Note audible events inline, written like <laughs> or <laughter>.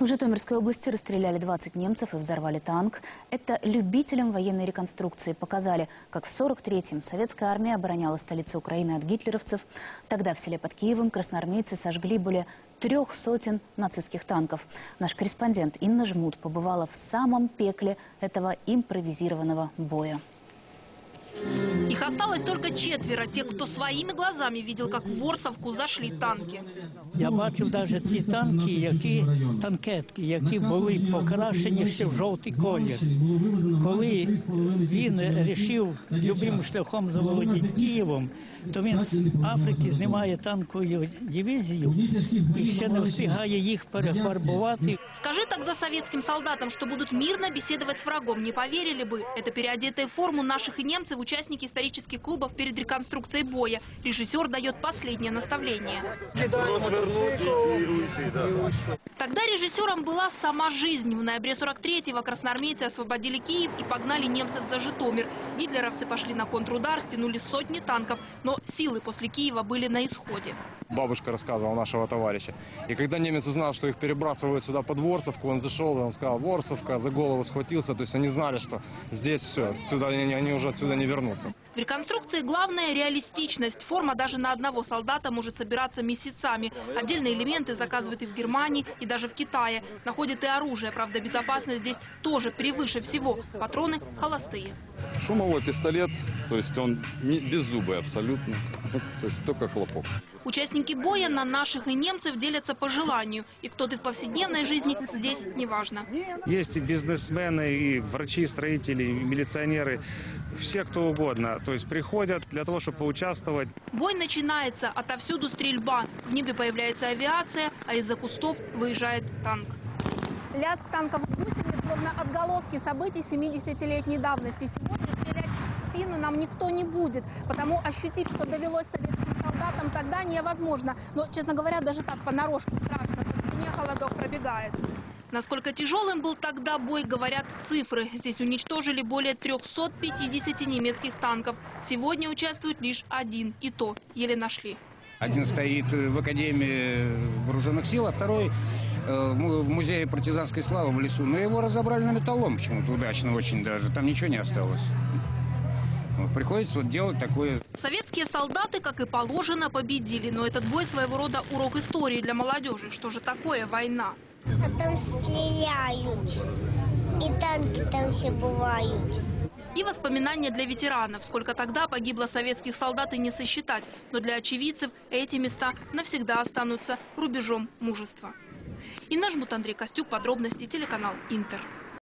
В Житомирской области расстреляли 20 немцев и взорвали танк. Это любителям военной реконструкции показали, как в 43-м советская армия обороняла столицу Украины от гитлеровцев. Тогда в селе под Киевом красноармейцы сожгли более трех сотен нацистских танков. Наш корреспондент Инна Жмут побывала в самом пекле этого импровизированного боя. Их осталось только четверо, те, кто своими глазами видел, как в Ворсовку зашли танки. Я бачив навіть ті танки, які танкетки, які були покрашені ще в жовтий колір. Коли він вирішив любим шляхом заволодіти Києвом, то він з Африки знімає танкову дивізію і ще не встигає їх перефарбувати. Скажи тогда советским солдатам, что будут мирно беседовать с врагом. Не поверили бы. Это переодетая в форму наших и немцев участники исторических клубов перед реконструкцией боя. Режиссер дает последнее наставление. Тогда режиссером была сама жизнь. В ноябре 43-го красноармейцы освободили Киев и погнали немцев за Житомир. Гитлеровцы пошли на контрудар, стянули сотни танков, но силы после Киева были на исходе. Бабушка рассказывала нашего товарища. И когда немец узнал, что их перебрасывают сюда под Ворсовку, он зашел, он сказал, Ворсовка, за голову схватился. То есть они знали, что здесь все, сюда, они, они уже отсюда не вернутся. В реконструкции главное – реалистичность. Форма даже на одного солдата может собираться месяцами. Отдельные элементы заказывают и в Германии, и даже в Китае. Находят и оружие. Правда, безопасность здесь тоже превыше всего. Патроны холостые. Шумовой пистолет, то есть он не беззубый абсолютно, <laughs> то есть только хлопок. Участники боя на наших и немцев делятся по желанию. И кто ты в повседневной жизни, здесь неважно. Есть и бизнесмены, и врачи, и строители, и милиционеры, все кто угодно. То есть приходят для того, чтобы поучаствовать. Бой начинается, отовсюду стрельба. В небе появляется авиация, а из-за кустов выезжает танк. Лязг танков гусениц, словно отголоски событий 70-летней давности. Сегодня стрелять в спину нам никто не будет, потому ощутить, что довелось советским солдатам, тогда невозможно. Но, честно говоря, даже так понарошку страшно, по спине холодок пробегает. Насколько тяжелым был тогда бой, говорят цифры. Здесь уничтожили более 350 немецких танков. Сегодня участвует лишь один, и то еле нашли. Один стоит в Академии Вооруженных сил, а второй э, в Музее партизанской славы в лесу. Но его разобрали на металлом почему-то удачно очень даже. Там ничего не осталось. Приходится вот делать такое. Советские солдаты, как и положено, победили. Но этот бой своего рода урок истории для молодежи. Что же такое война? А там стреляют. И танки там все бывают. И воспоминания для ветеранов. Сколько тогда погибло советских солдат и не сосчитать. Но для очевидцев эти места навсегда останутся рубежом мужества. Инна Жмут, Андрей Костюк. Подробности телеканал «Интер».